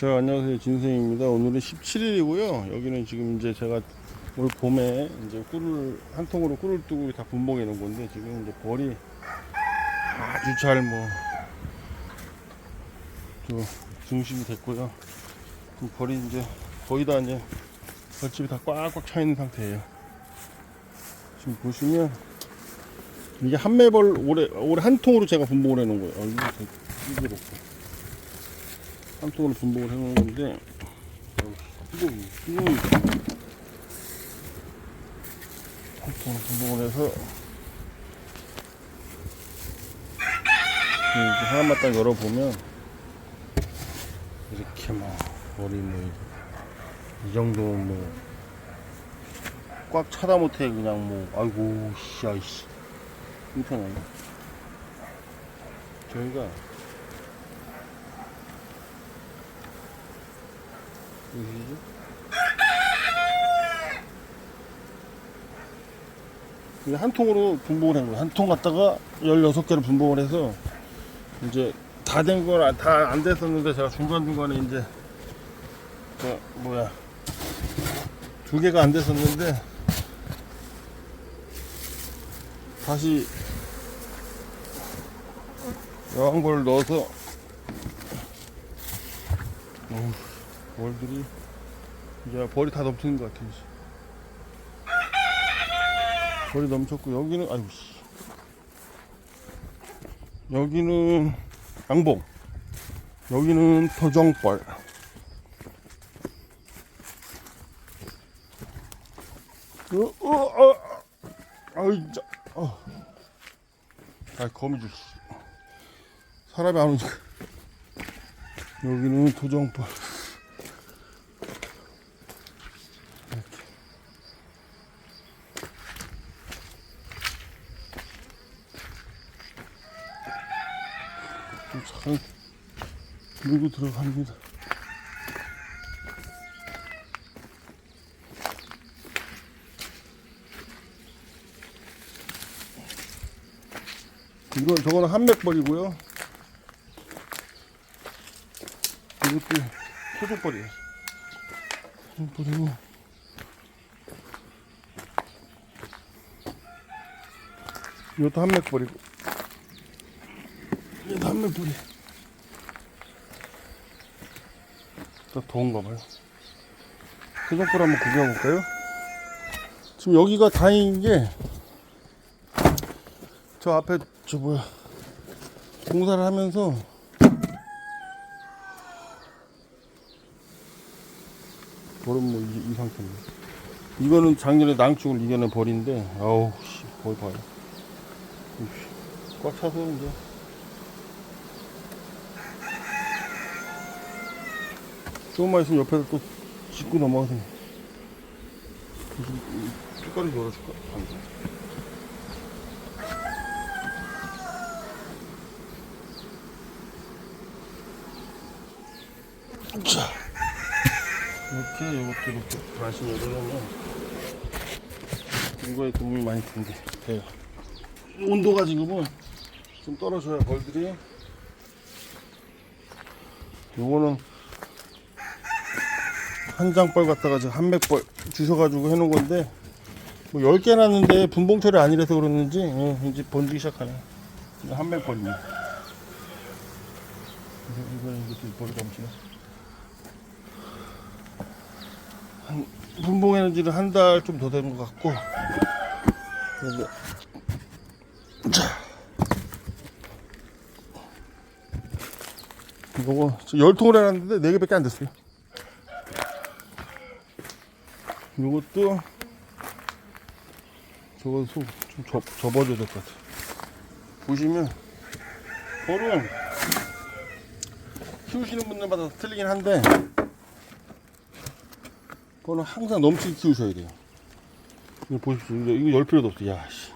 자, 안녕하세요. 진생입니다. 오늘은 17일이고요. 여기는 지금 이제 제가 올 봄에 이제 꿀을, 한 통으로 꿀을 뜨고 다 분봉해 놓은 건데, 지금 이제 벌이 아주 잘 뭐, 저, 중심이 됐고요. 그 벌이 이제 거의 다 이제 벌집이 다 꽉꽉 차 있는 상태예요. 지금 보시면, 이게 한 매벌 올해, 올해 한 통으로 제가 분봉을 해 놓은 거예요. 어, 이거 되게 이게 한 통으로 분봉을 해놓은 건데. 이거 이거. 한 통으로 분봉을 해서. 이렇게 하나만 딱 열어보면 이렇게 막 머리 뭐 이 정도면 뭐꽉 차다 못해 그냥 뭐 아이고 씨 아이씨. 이렇잖아요? 저희가 이게 한 통으로 분봉을 한 거예요. 한 통 갖다가 16개를 분봉을 해서 이제 다된건다안 됐었는데 제가 중간중간에 이제 그 뭐야 두 개가 안 됐었는데 다시 여한 걸 넣어서 어우, 벌들이 이제 벌이 다 넘치는 것 같아 이제. 벌이 넘쳤고 여기는 아이고 씨 여기는 양봉 여기는 토종벌 어, 어, 어, 아이 진짜 어. 아 거미줄 씨. 사람이 안 오니까 여기는 토종벌 잘 밀고 들어갑니다. 이거 저거는 한맥벌이고요. 이것도 토종벌이에요. 토종벌이고 이것도 한맥벌이고 한맥벌이. 더 더운가 봐요. 토종벌 한번 구경해 볼까요? 지금 여기가 다행인 게 저 앞에 저 뭐야 공사를 하면서 벌은 뭐 이 이 상태입니다. 이거는 작년에 낭축을 이겨낸 벌인데 아우 씨벌 봐요. 이씨, 꽉 차서 이제 조금만 있으면 옆에서 또 짚고 넘어가서 뚜까리 열어줄까? 자, 이렇게 이것도 이렇게 다시 열어놓으면 이거에 도움이 많이 된대. 돼요. 온도가 지금은 좀 떨어져야 벌들이 요거는 한 장벌 갖다가 지금 한 맥벌 주셔가지고 해놓은 건데 뭐 10개 났는데 분봉철이 아니라서 그러는지 예, 이제 번지기 시작하네. 한 맥벌이네. 이거는 이것도 벌이 넘치네. 한, 분봉에는 지금 한달 좀 더 되는 것 같고. 그런데 자. 이거 열 통을 해놨는데 네 개밖에 안 됐어요. 이것도 저거 좀 접, 접어줘야 될 것 같아. 보시면 벌은 키우시는 분들마다 틀리긴 한데 벌은 항상 넘치게 키우셔야 돼요. 이거 보십시오. 이거, 이거 열 필요도 없어. 야, 씨.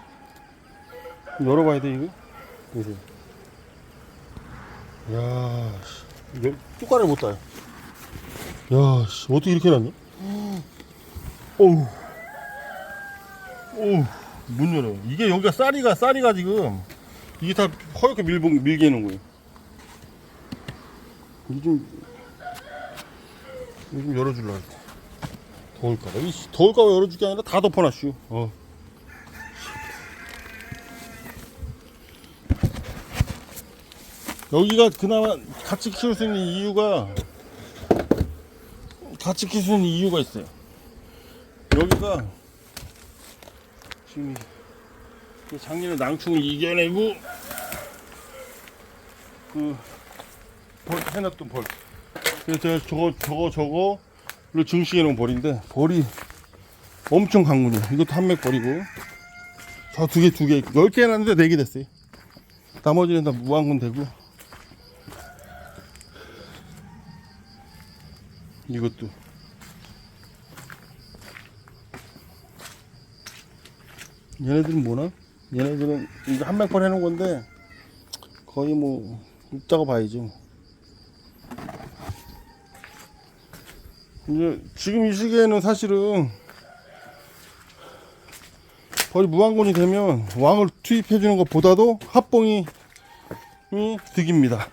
열어봐야 돼, 이거? 보세요. 야, 씨. 이거 뚜까리를 못 따요. 야, 씨. 어떻게 이렇게 해놨냐? 어우. 어우. 문 열어요. 이게 여기가 쌀이가, 쌀이가 지금, 이게 다 허옇게 밀봉, 밀게 해놓은 거예요. 좀 열어주려고 했지. 더울까봐. 이 씨, 더울까봐 열어줄 게 아니라 다 덮어놨슈. 어. 여기가 그나마 같이 키울 수 있는 이유가 같이 키울 수 있는 이유가 있어요. 여기가 지금 이 작년에 낭충을 이겨내고 그 벌 해놨던 벌. 그래서 제가 저거 저거 저거를 증식해 놓은 벌인데 벌이 엄청 강군이에요. 이것도 한 맥 벌이고 저 두 개 두개 열 개 해놨는데 네 개 됐어요. 나머지는 다 무한군 되고 이것도 얘네들은 뭐나? 얘네들은 이거 한 맥벌 해놓은 건데 거의 뭐 없다고 봐야죠. 이제 지금 이 시기에는 사실은 거의 무한군이 되면 왕을 투입해 주는 것보다도 합봉이 이 득입니다.